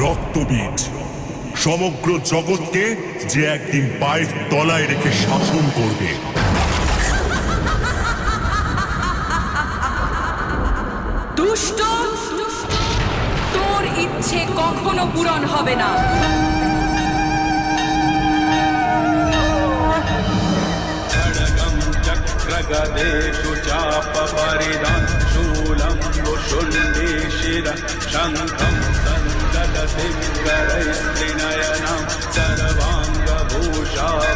রক্তবীজ সমগ্র জগৎকে যে একদিন পায়ের তলায় রেখে শাসন করবে দুষ্ট তোর ইচ্ছে কখনো পূরণ হবে না खड्गं चक्रगदेषु चापपरिदं शूलं वुशुण्डे शिर शङ्खं सन्ददसिंहरैस्त्रिनयनं सर्वाङ्गभूषावृताम्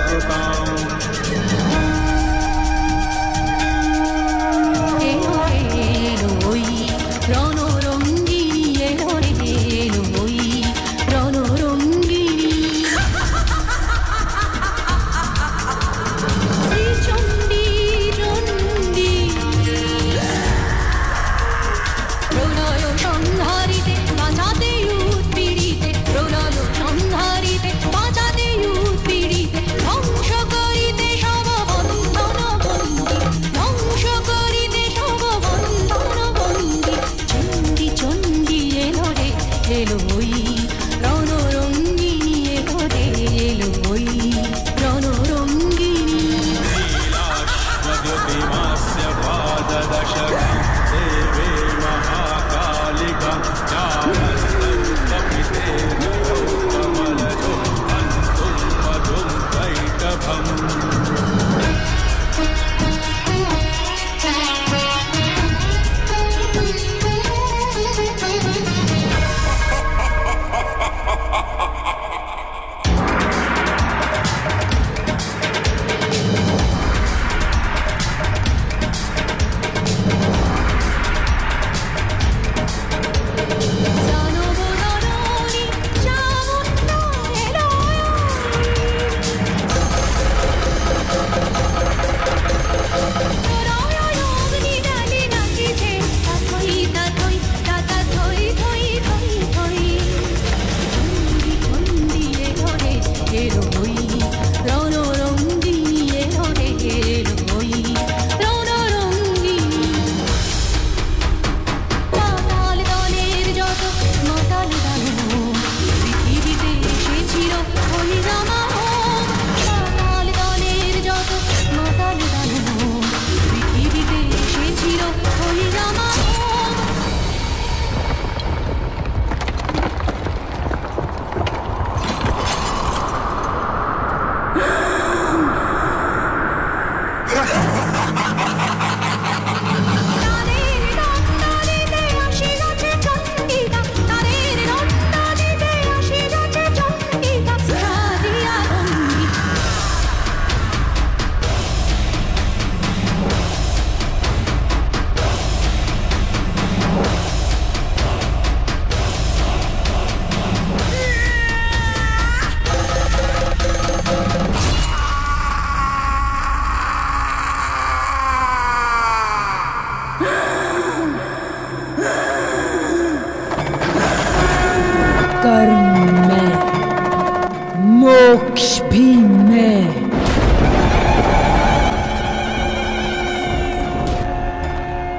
freedom.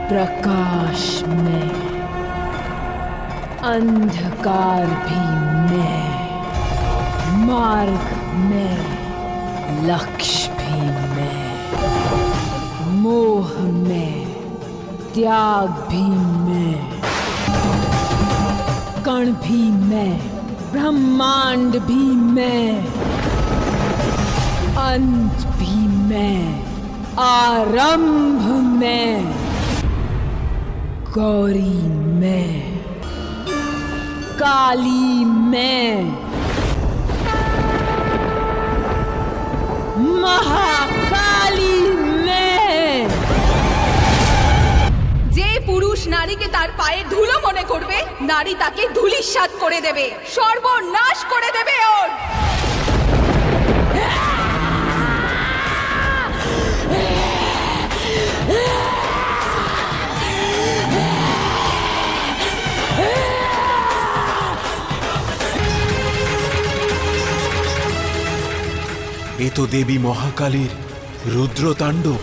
प्रकाश में, अंधकार भी मैं, मार्ग में, लक्ष्य भी मैं, मोह में, त्याग भी मैं, कण भी मैं, ब्रह्मांड भी मैं, अंत भी मैं, आरंभ मैं। गौरी मैं काली मैं महाकाली मैं যে পুরুষ নারীকে তার পায়ে ধুলো মনে করবে নারী তাকে ধুলিস্বাদ করে দেবে সর্বনাশ করে দেবে ওর এ তো দেবী মহাকালীর রুদ্রতাণ্ডব।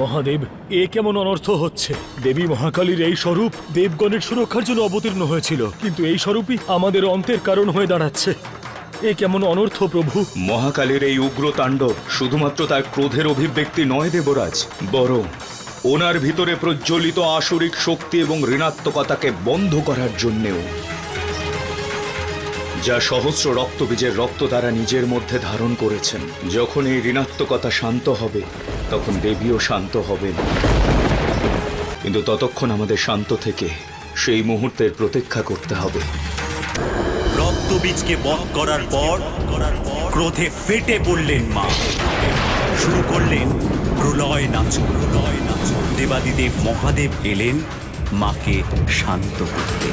মহাদেব এ কেমন অনর্থ হচ্ছে? দেবী মহাকালীর এই স্বরূপ দেবগণের সুরক্ষার জন্য অবতীর্ণ হয়েছিল কিন্তু এই স্বরূপই আমাদের অন্তের কারণ হয়ে দাঁড়াচ্ছে। এ কেমন অনর্থ প্রভু? মহাকালের এই উগ্র তাণ্ডব শুধুমাত্র তার ক্রোধের অভিব্যক্তি নয় দেবরাজ বরং ওনার ভিতরে প্রজ্বলিত আসরিক শক্তি এবং ঋণাত্মকতাকে বন্ধ করার জন্যেও। যা সহস্র রক্তবীজের রক্ত তারা নিজের মধ্যে ধারণ করেছেন। যখন এই ঋণাত্মকতা শান্ত হবে, তখন দেবীও শান্ত হবেন। কিন্তু ততক্ষণ আমাদের শান্ত থেকে সেই মুহূর্তের প্রতীক্ষা করতে হবে। রক্তবীজকে বধ করার পর ক্রোধে ফেটে পড়লেন মা। শুরু করলেন প্রলয় নাচ প্রলয় নাচ দেবাদিদেব মহাদেব এলেন মাকে শান্ত করতে।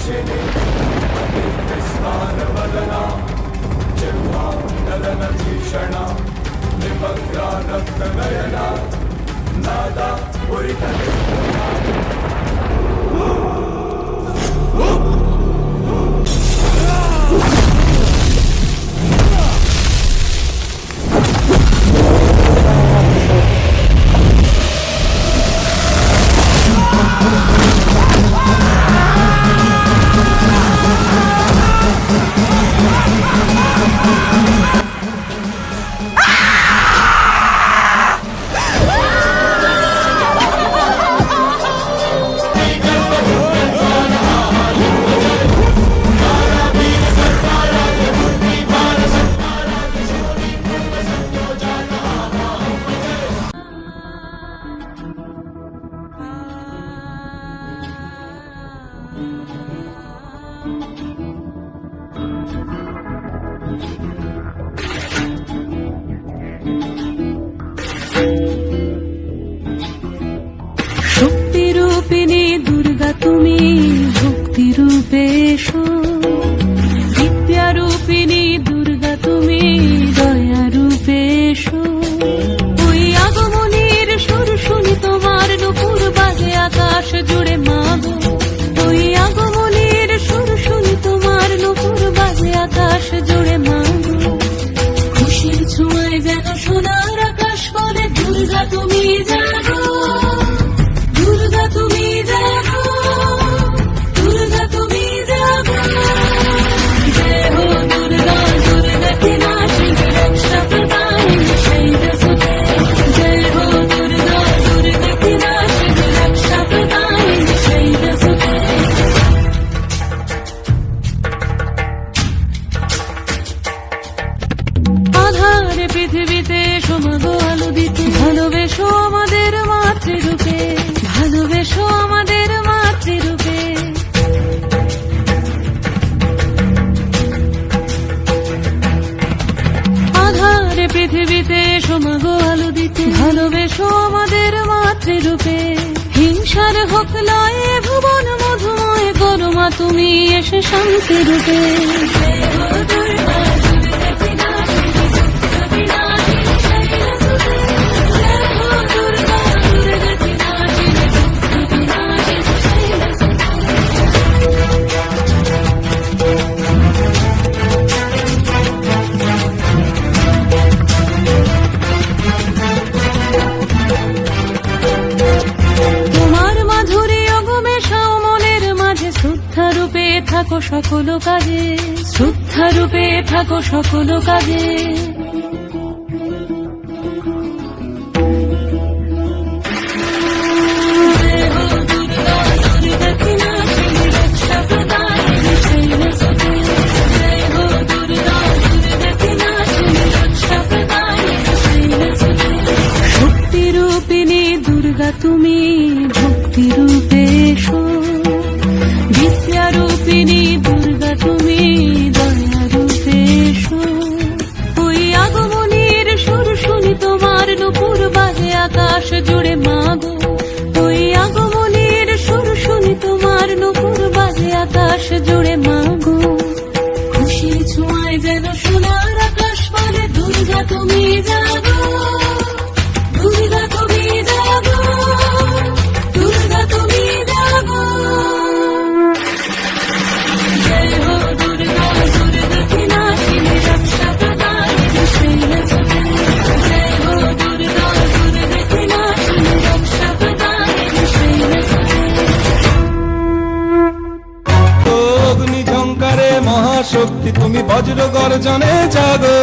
শক্তি সোনার আকাশ বলে দুর্গা তুমি জাগো ভালোবেসো আমাদের মাতৃরূপে হিংসার হোক লয়ে ভুবন মধুময় করো মা তুমি এসে শান্তি রূপে। থাকো সকল কাজে শ্রদ্ধা রূপে থাকো সকল কাজে। তুমি জুড়ে মাগো। তুই আগমনের সুর শুনি তোমার নুপুর বাজে আকাশ জুড়ে মাগো। খুশির ছোঁয়ায় যেন সোনার আকাশ বলে দুর্গা তুমি জাগো বজ্র গর্জনে জাগো।